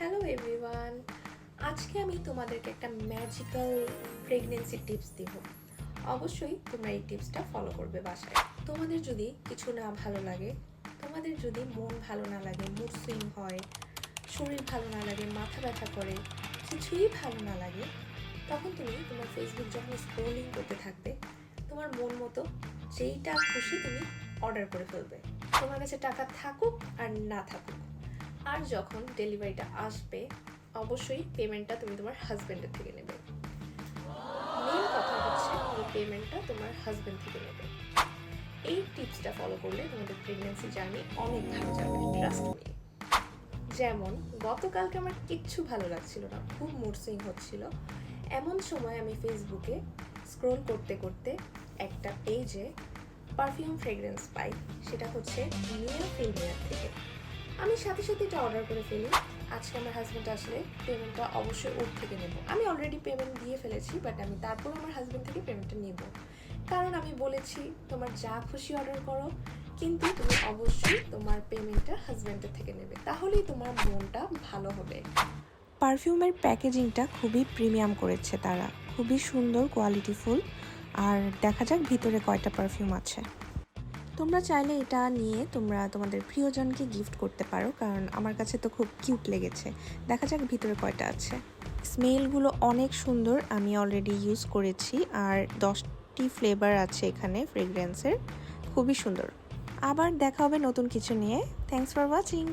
Hello everyone আজকে আমি তোমাদেরকে একটা ম্যাজিক্যাল প্রেগনেন্সি টিপস দিব। অবশ্যই তোমরা এই টিপসটা ফলো করবে বাসায়। তোমাদের যদি কিছু না ভালো লাগে, তোমাদের যদি মন ভালো না লাগে মুড সুইং হয়, শরীর ভালো না লাগে, মাথা ব্যথা করে, কিছুই ভালো না লাগে, তখন তুমি তোমার ফেসবুক যখন স্ক্রোলিং করতে থাকবে, তোমার মন মতো যেইটা খুশি তুমি অর্ডার করে ফেলবে। তোমার কাছে টাকা থাকুক আর না থাকুক। আর যখন ডেলিভারিটা আসবে, অবশ্যই পেমেন্টটা তুমি তোমার হাজব্যান্ডের থেকে নেবে। মেন কথা হচ্ছে এই পেমেন্টটা তোমার হাজব্যান্ড থেকে নেবে। এই টিপসটা ফলো করলে তোমাদের প্রেগনেন্সি জার্নি অনেক ভালো যাবে ট্রাস্ট যেমন, গতকালকে আমার কিচ্ছু ভালো লাগছিল না, খুব মুড সুইং হচ্ছিল। এমন সময় আমি ফেসবুকে স্ক্রোল করতে করতে একটা পেজে পারফিউম ফ্রেগরেন্স পাই, সেটা হচ্ছে নিয়া ফিল্মিয়ার থেকে। আমি সাথে সাথে এটা অর্ডার করে ফেলি। আজকে আমার হাজব্যান্ড আসলে পেমেন্টটা অবশ্যই ওর থেকে নেব। আমি অলরেডি পেমেন্ট দিয়ে ফেলেছি বাট আমি তারপর আমার হাজব্যান্ড থেকে পেমেন্টটা নেব। কারণ আমি বলেছি, তোমার যা খুশি অর্ডার করো, কিন্তু তুমি অবশ্যই তোমার পেমেন্টটা হাজব্যান্ডের থেকে নেবে। তাহলেই তোমার মনটা ভালো হবে। পারফিউমের প্যাকেজিংটা খুবই প্রিমিয়াম করেছে তারা। খুবই সুন্দর কোয়ালিটিফুল আর দেখা যাক ভিতরে কয়টা পারফিউম আছে। তোমরা চাইলে এটা নিয়ে তোমরা তোমাদের প্রিয়জনকে গিফট করতে পারো, কারণ আমার কাছে তো খুব কিউট লেগেছে। দেখা যাক ভিতরে কয়টা আছে। স্মেলগুলো অনেক সুন্দর, আমি অলরেডি ইউজ করেছি, আর দশটি ফ্লেভার আছে এখানে ফ্রেগরেন্সের খুবই সুন্দর। আবার দেখা হবে নতুন কিছু নিয়ে। Thanks for watching